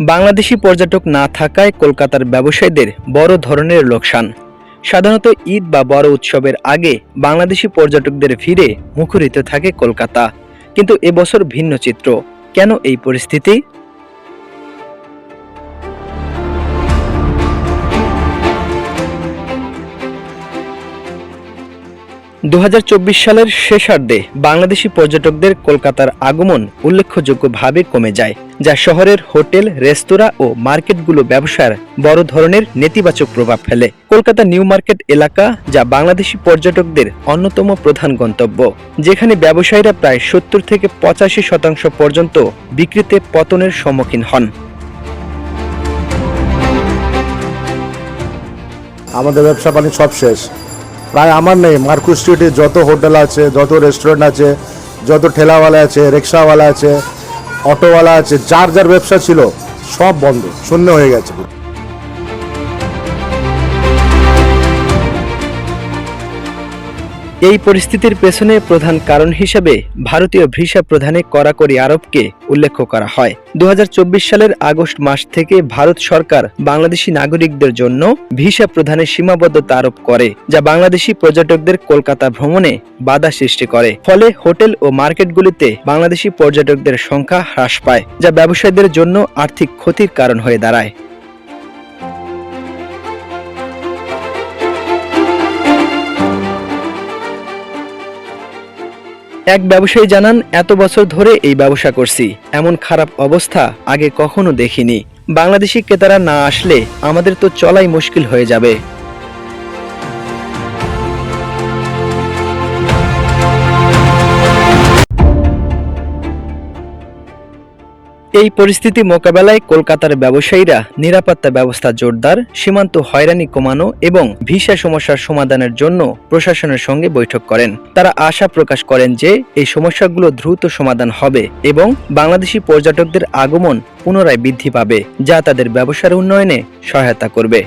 বাংলাদেশি পর্যটক না থাকায় কলকাতার ব্যবসায়ীদের বড় ধরনের লোকসান। সাধারণত ঈদ বা বড় উৎসবের আগে বাংলাদেশি পর্যটকদের ভিড়ে মুখরিত থাকে কলকাতা। কিন্তু এবছর ভিন্ন চিত্র। কেন এই পরিস্থিতি? দু হাজার চব্বিশ সালের শেষার্ধে বাংলাদেশি পর্যটকদের কলকাতার আগমন উল্লেখযোগ্যভাবে কমে যায়, যা শহরের হোটেল, রেস্তোরাঁ ও মার্কেটগুলো ব্যবসার বড় ধরনের নেতিবাচক প্রভাব ফেলে। কলকাতা নিউ মার্কেট এলাকা, যা বাংলাদেশি পর্যটকদের অন্যতম প্রধান গন্তব্য, যেখানে ব্যবসায়ীরা প্রায় সত্তর থেকে পঁচাশি শতাংশ পর্যন্ত বিক্রিতে পতনের সম্মুখীন হন। আমাদের ব্যবসা পানি সব শেষ। প্রায় আমার নেই মার্কু স্ট্রিটে যত হোটেল আছে, যত রেস্টুরেন্ট আছে, যত ঠেলাওয়ালা আছে, রিক্সাওয়ালা আছে, অটোওয়ালা আছে, যার যার ব্যবসা ছিল, সব বন্ধ, শূন্য হয়ে গেছে এই পরিস্থিতির পেছনে প্রধান কারণ হিসেবে ভারতীয় ভিসা প্রধানে কড়াকড়ি আরোপকে উল্লেখ করা হয়। দু হাজার চব্বিশ সালের আগস্ট মাস থেকে ভারত সরকার বাংলাদেশি নাগরিকদের জন্য ভিসা প্রদানে সীমাবদ্ধতা আরোপ করে, যা বাংলাদেশি পর্যটকদের কলকাতা ভ্রমণে বাধা সৃষ্টি করে। ফলে হোটেল ও মার্কেটগুলিতে বাংলাদেশি পর্যটকদের সংখ্যা হ্রাস পায়, যা ব্যবসায়ীদের জন্য আর্থিক ক্ষতির কারণ হয়ে দাঁড়ায়। এক ব্যবসায়ী জানান, এত বছর ধরে এই ব্যবসা করছি। এমন খারাপ অবস্থা আগে কখনো দেখিনি। বাংলাদেশি ক্রেতারা না আসলে আমাদের তো চলাই মুশকিল হয়ে যাবে। এই পরিস্থিতি মোকাবেলায় কলকাতার ব্যবসায়ীরা নিরাপত্তা ব্যবস্থা জোরদার, সীমান্ত হয়রানি কমানো এবং ভিসা সমস্যার সমাধানের জন্য প্রশাসনের সঙ্গে বৈঠক করেন। তারা আশা প্রকাশ করেন যে এই সমস্যাগুলো দ্রুত সমাধান হবে এবং বাংলাদেশি পর্যটকদের আগমন পুনরায় বৃদ্ধি পাবে, যা তাদের ব্যবসার উন্নয়নে সহায়তা করবে।